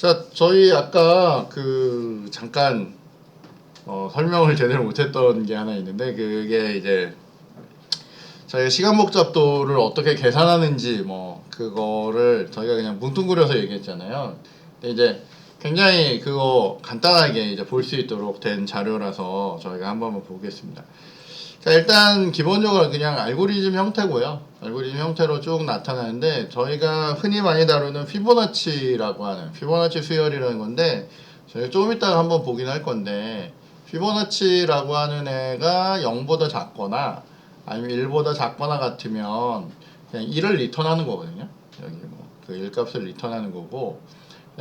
자, 저희 아까 그 잠깐 어, 설명을 제대로 못했던 게 하나 있는데 그게 이제 저희가 시간 복잡도를 어떻게 계산하는지 뭐 그거를 저희가 그냥 뭉뚱그려서 얘기했잖아요. 근데 이제 굉장히 그거 간단하게 이제 볼 수 있도록 된 자료라서 저희가 한번 보겠습니다. 자 일단 기본적으로 그냥 알고리즘 형태고요. 알고리즘 형태로 쭉 나타나는데 저희가 흔히 많이 다루는 피보나치라고 하는 피보나치 수열이라는 건데 저희가 조금 이따가 한번 보긴 할 건데 피보나치라고 하는 애가 0보다 작거나 아니면 1보다 작거나 같으면 그냥 1을 리턴하는 거거든요. 여기 뭐 그 1값을 리턴하는 거고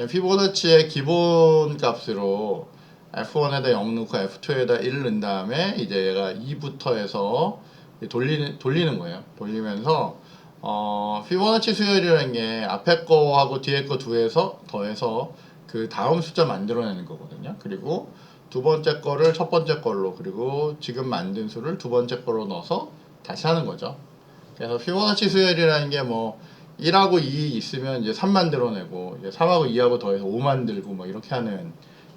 피보나치의 기본 값으로 F1에다 0 넣고 F2에다 1 넣은 다음에 이제 얘가 2부터 해서 돌리는 돌리는 거예요. 돌리면서 어 피보나치 수열이라는 게 앞에 거하고 뒤에 거 두에서 더해서 그 다음 숫자 만들어내는 거거든요. 그리고 두 번째 거를 첫 번째 걸로 그리고 지금 만든 수를 두 번째 걸로 넣어서 다시 하는 거죠. 그래서 피보나치 수열이라는 게 뭐 1하고 2 있으면 이제 3 만들어내고 이제 3하고 2하고 더해서 5 만들고 뭐 이렇게 하는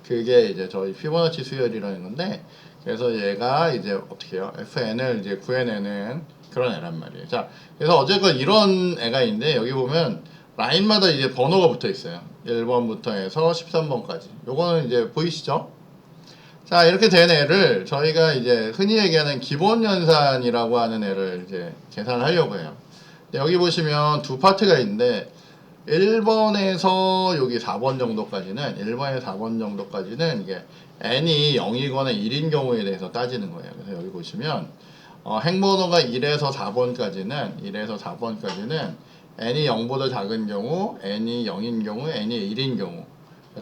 그게 이제 저희 피보나치 수열이라는 건데 그래서 얘가 이제 어떻게 해요? fn을 이제 구해내는 그런 애란 말이에요. 자, 그래서 어쨌건 이런 애가 있는데 여기 보면 라인마다 이제 번호가 붙어 있어요. 1번부터 해서 13번까지. 요거는 이제 보이시죠? 자, 이렇게 된 애를 저희가 이제 흔히 얘기하는 기본 연산이라고 하는 애를 이제 계산을 하려고 해요. 여기 보시면 두 파트가 있는데 1번에서 여기 4번 정도까지는 1번에서 4번 정도까지는 이게 n이 0이거나 1인 경우에 대해서 따지는 거예요. 그래서 여기 보시면 어, 행번호가 1에서 4번까지는 1에서 4번까지는 n이 0보다 작은 경우, n이 0인 경우, n이 1인 경우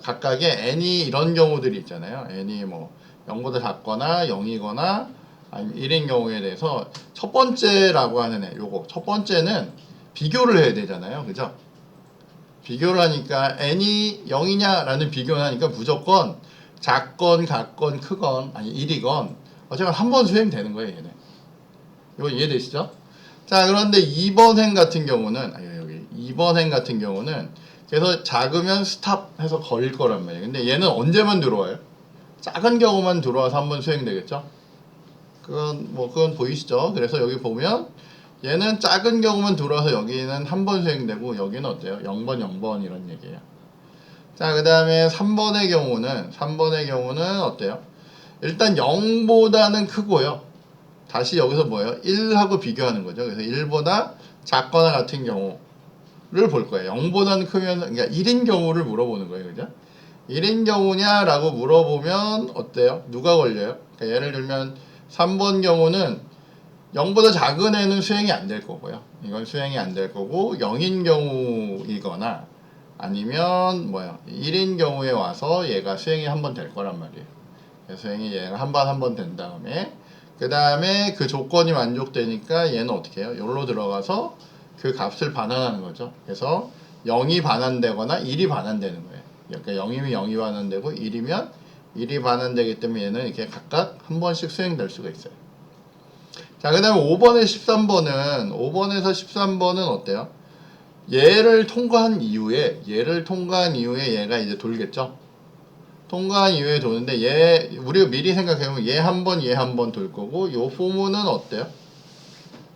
각각의 n이 이런 경우들이 있잖아요. n이 뭐 0보다 작거나 0이거나 아니면 1인 경우에 대해서 첫 번째라고 하는 애, 요거 첫 번째는 비교를 해야 되잖아요. 그죠? 비교를 하니까 n이 0이냐라는 비교를 하니까 무조건 작건, 같건, 크건, 아니 1이건 어쨌건 한 번 수행되는 거예요, 얘는. 이거 이해되시죠? 자, 그런데 2번 행 같은 경우는, 아, 여기 2번 행 같은 경우는 그래서 작으면 스탑 해서 걸릴 거란 말이에요. 근데 얘는 언제만 들어와요? 작은 경우만 들어와서 한 번 수행되겠죠? 그건 뭐 그건 보이시죠? 그래서 여기 보면 얘는 작은 경우만 들어와서 여기는 한 번 수행되고 여기는 어때요? 0번 0번 이런 얘기예요. 자, 그 다음에 3번의 경우는 3번의 경우는 어때요? 일단 0보다는 크고요. 다시 여기서 뭐예요? 1하고 비교하는 거죠. 그래서 1보다 작거나 같은 경우를 볼 거예요. 0보다는 크면 그러니까 1인 경우를 물어보는 거예요. 그죠? 1인 경우냐라고 물어보면 어때요? 누가 걸려요? 그러니까 예를 들면 3번 경우는 0보다 작은 애는 수행이 안 될 거고요. 이건 수행이 안 될 거고 0인 경우이거나 아니면 뭐야 1인 경우에 와서 얘가 수행이 한 번 될 거란 말이에요. 수행이 얘가 한 번 한 번 된 다음에 그 다음에 그 조건이 만족되니까 얘는 어떻게 해요? 여기로 들어가서 그 값을 반환하는 거죠. 그래서 0이 반환되거나 1이 반환되는 거예요. 그러니까 0이면 0이 반환되고 1이면 1이 반환되기 때문에 얘는 이렇게 각각 한 번씩 수행될 수가 있어요. 자, 그 다음에 5번에 13번은, 5번에서 13번은 어때요? 얘를 통과한 이후에, 얘를 통과한 이후에 얘가 이제 돌겠죠? 통과한 이후에 도는데 얘, 우리가 미리 생각해보면 얘 한 번, 얘 한 번 돌 거고, 요 포문은 어때요?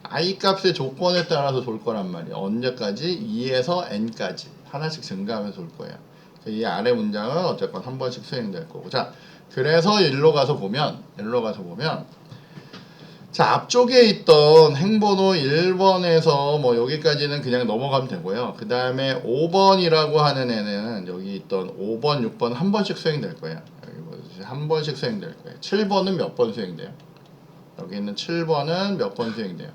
i 값의 조건에 따라서 돌 거란 말이에요. 언제까지? 2에서 n까지. 하나씩 증가하면서 돌 거예요. 이 아래 문장은 어쨌건 한 번씩 수행될 거고. 자, 그래서 일로 가서 보면, 일로 가서 보면, 자, 앞쪽에 있던 행번호 1번에서 뭐 여기까지는 그냥 넘어가면 되고요. 그 다음에 5번이라고 하는 애는 여기 있던 5번, 6번 한 번씩 수행될 거예요. 여기 보세요. 한 번씩 수행될 거예요. 7번은 몇 번 수행돼요? 여기 있는 7번은 몇 번 수행돼요?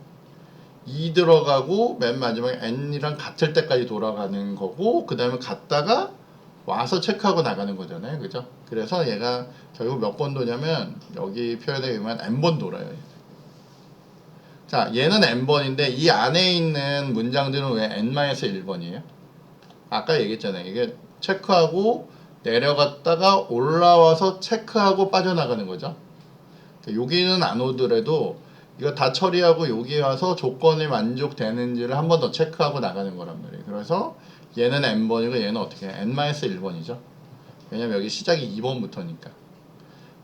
2 들어가고 맨 마지막에 n이랑 같을 때까지 돌아가는 거고 그 다음에 갔다가 와서 체크하고 나가는 거잖아요. 그죠? 그래서 얘가 결국 몇 번 도냐면 여기 표현에 의하면 n번 돌아요. 자, 얘는 n번인데 이 안에 있는 문장들은 왜 n-1번이에요? 아까 얘기했잖아요. 이게 체크하고 내려갔다가 올라와서 체크하고 빠져나가는 거죠. 여기는 안 오더라도 이거 다 처리하고 여기 와서 조건이 만족되는지를 한 번 더 체크하고 나가는 거란 말이에요. 그래서 얘는 n번이고 얘는 어떻게 해? n-1번이죠. 왜냐면 여기 시작이 2번부터니까.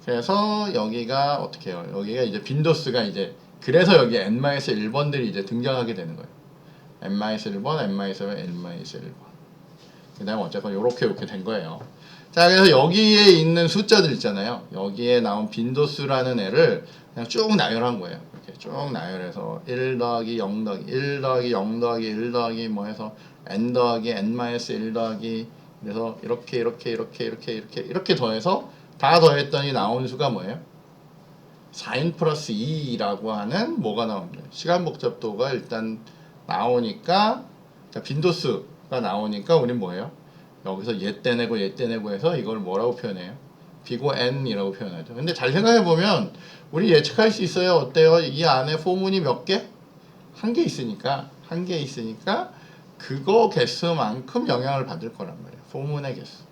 그래서 여기가 어떻게 해요? 여기가 이제 빈도수가 이제 그래서 여기 n-1번들이 이제 등장하게 되는 거예요. n-1번, n-1번, n-1번. 그 다음에 어쨌건 요렇게 이렇게 된 거예요. 자, 그래서 여기에 있는 숫자들 있잖아요. 여기에 나온 빈도수라는 애를 그냥 쭉 나열한 거예요. 이렇게 쭉 나열해서 1 더하기 0 더하기 1 더하기 0 더하기 1 더하기 뭐 해서 n 더하기 n-1 더하기 그래서 이렇게 이렇게 이렇게 이렇게 이렇게 이렇게 더해서 다 더했더니 나온 수가 뭐예요? 4n 플러스 2라고 하는 뭐가 나옵니다. 시간 복잡도가 일단 나오니까 자, 빈도수가 나오니까 우린 뭐예요? 여기서 얘 떼내고 얘 떼내고 해서 이걸 뭐라고 표현해요? 비고 n이라고 표현하죠. 근데 잘 생각해 보면 우리 예측할 수 있어요. 어때요? 이 안에 포문이 몇 개? 한 개 있으니까 한 개 있으니까 그거 개수만큼 영향을 받을 거란 말이에요. 포문의 개수.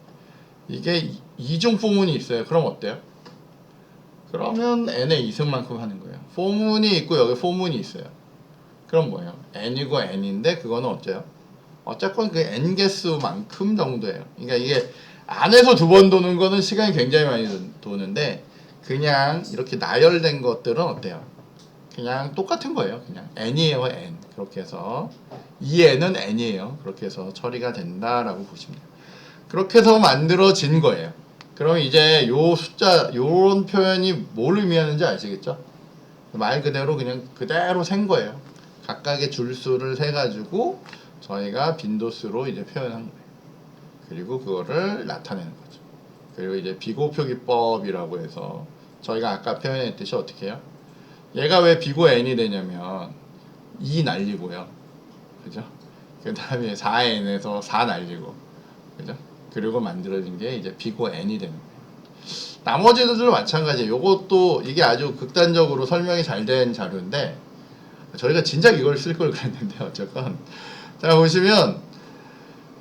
이게 이- 이중 포문이 있어요. 그럼 어때요? 그러면 n의 이승만큼 하는 거예요. 포문이 있고 여기 포문이 있어요. 그럼 뭐예요? n이고 n인데 그거는 어째요? 어쨌건 그 n 개수만큼 정도예요. 그러니까 이게 안에서 두 번 도는 거는 시간이 굉장히 많이 도- 도는데 그냥 이렇게 나열된 것들은 어때요? 그냥 똑같은 거예요. 그냥 n이에요, n. 그렇게 해서 이 n은 n이에요. 그렇게 해서 처리가 된다라고 보시면 돼요. 그렇게 해서 만들어진 거예요. 그럼 이제 요 숫자 요런 표현이 뭘 의미하는지 아시겠죠? 말 그대로 그냥 그대로 센 거예요. 각각의 줄수를 세 가지고 저희가 빈도수로 이제 표현한 거예요. 그리고 그거를 나타내는 거죠. 그리고 이제 비고표 기법이라고 해서 저희가 아까 표현했듯이 어떻게 해요? 얘가 왜 비고 n이 되냐면 2 날리고요. 그죠? 그 다음에 4n에서 4 날리고 그죠? 그리고 만들어진 게 이제 비고 n이 되는 거예요. 나머지들도 마찬가지예요. 요것도 이게 아주 극단적으로 설명이 잘 된 자료인데 저희가 진작 이걸 쓸 걸 그랬는데 어쨌건 자 보시면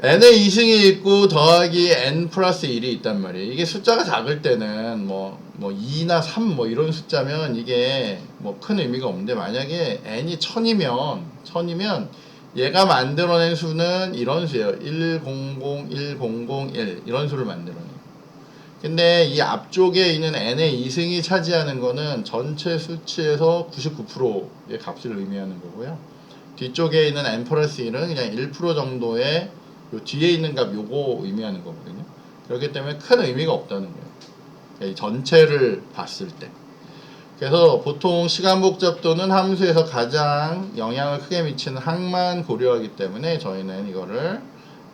n의 이승이 있고 더하기 n 플러스 1이 있단 말이에요. 이게 숫자가 작을 때는 뭐, 뭐 2나 3 뭐 이런 숫자면 이게 뭐 큰 의미가 없는데 만약에 n이 1000이면 1000이면 얘가 만들어낸 수는 이런 수예요. 1, 0, 0, 1, 0, 0, 1 이런 수를 만들어내요. 근데 이 앞쪽에 있는 n의 이승이 차지하는 거는 전체 수치에서 99%의 값을 의미하는 거고요. 뒤쪽에 있는 n 플러스 1은 그냥 1% 정도의 요 뒤에 있는 값 요거 의미하는 거거든요. 그렇기 때문에 큰 의미가 없다는 거예요. 전체를 봤을 때. 그래서 보통 시간 복잡도는 함수에서 가장 영향을 크게 미치는 항만 고려하기 때문에 저희는 이거를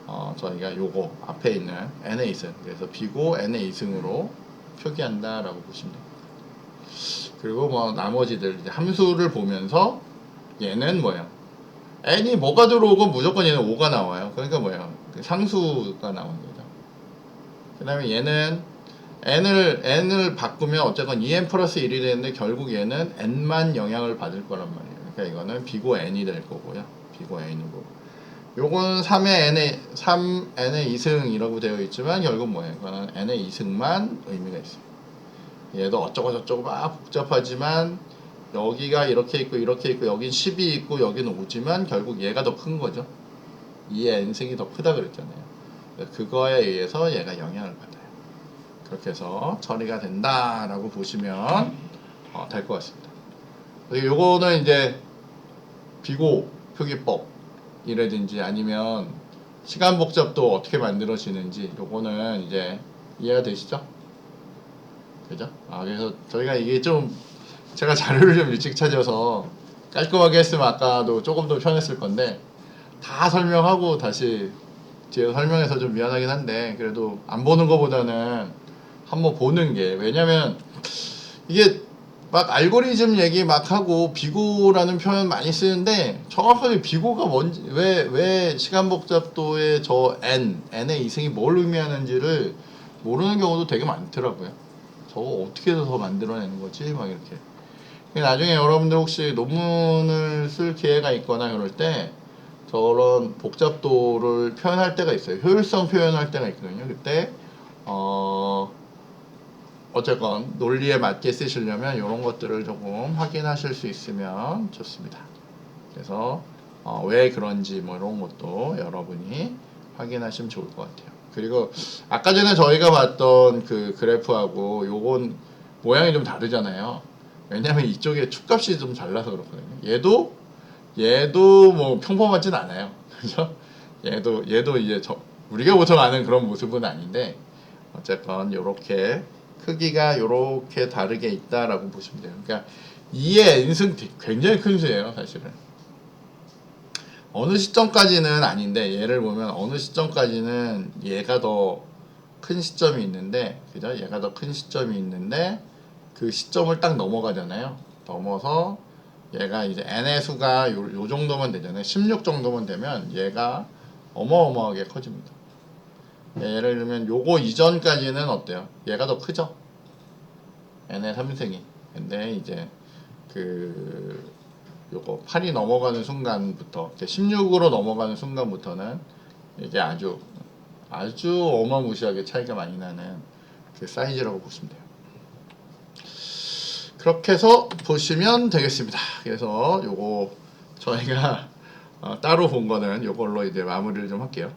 어, 저희가 요거 앞에 있는 n의 이승 그래서 비고 n의 이승으로 표기한다라고 보시면 됩니다. 그리고 뭐 나머지들 이제 함수를 보면서 얘는 뭐예요? n이 뭐가 들어오고 무조건 얘는 5가 나와요. 그러니까 뭐예요? 그 상수가 나오는 거죠. 그 다음에 얘는 n을 n을 바꾸면 어쨌건 2n 플러스 1이 되는데 결국 얘는 n만 영향을 받을 거란 말이에요. 그러니까 이거는 비고 n이 될 거고요. 비고 n이고. 요거는 3의 n의 3 n의 2승이라고 되어 있지만 결국 뭐예요? 이거는 n의 2승만 의미가 있어요. 얘도 어쩌고 저쩌고 막 복잡하지만 여기가 이렇게 있고 이렇게 있고 여긴 10이 있고 여기는 5지만 결국 얘가 더 큰 거죠. 이 n승이 더 크다 그랬잖아요. 그거에 의해서 얘가 영향을 받아요. 그렇게 해서 처리가 된다라고 보시면 어, 될 것 같습니다. 요거는 이제 비고 표기법이라든지 아니면 시간 복잡도 어떻게 만들어지는지 요거는 이제 이해가 되시죠? 그죠? 아 그래서 저희가 이게 좀 제가 자료를 좀 일찍 찾아서 깔끔하게 했으면 아까도 조금 더 편했을 건데 다 설명하고 다시 뒤에 설명해서 좀 미안하긴 한데 그래도 안 보는 것보다는 한번 보는 게 왜냐면 이게 막 알고리즘 얘기 막 하고 비고라는 표현 많이 쓰는데 정확하게 비고가 뭔지 왜 왜 시간 복잡도의 저 n n의 이승이 뭘 의미하는지를 모르는 경우도 되게 많더라고요. 저거 어떻게 해서 만들어내는 거지 막 이렇게. 나중에 여러분들 혹시 논문을 쓸 기회가 있거나 그럴 때 저런 복잡도를 표현할 때가 있어요. 효율성 표현할 때가 있거든요. 그때 어 어쨌건 논리에 맞게 쓰시려면 이런 것들을 조금 확인하실 수 있으면 좋습니다. 그래서 어, 왜 그런지 뭐 이런 것도 여러분이 확인하시면 좋을 것 같아요. 그리고 아까 전에 저희가 봤던 그 그래프하고 요건 모양이 좀 다르잖아요. 왜냐면 이쪽에 축값이 좀 달라서 그렇거든요. 얘도 얘도 뭐 평범하진 않아요. 그죠? 얘도 얘도 이제 저, 우리가 보통 아는 그런 모습은 아닌데 어쨌건 요렇게 크기가 요렇게 다르게 있다라고 보시면 돼요. 그러니까 2의 n승 굉장히 큰 수예요, 사실은. 어느 시점까지는 아닌데 얘를 보면 어느 시점까지는 얘가 더 큰 시점이 있는데 그죠? 얘가 더 큰 시점이 있는데 그 시점을 딱 넘어가잖아요. 넘어서 얘가 이제 n의 수가 요, 요 정도면 되잖아요. 16 정도면 되면 얘가 어마어마하게 커집니다. 예를 들면 요거 이전까지는 어때요? 얘가 더 크죠? n의 3승이. 근데 이제 그 요거 8이 넘어가는 순간부터 16으로 넘어가는 순간부터는 이게 아주 아주 어마무시하게 차이가 많이 나는 그 사이즈라고 보시면 돼요. 그렇게 해서 보시면 되겠습니다. 그래서 요거 저희가 어, 따로 본 거는 요걸로 이제 마무리를 좀 할게요.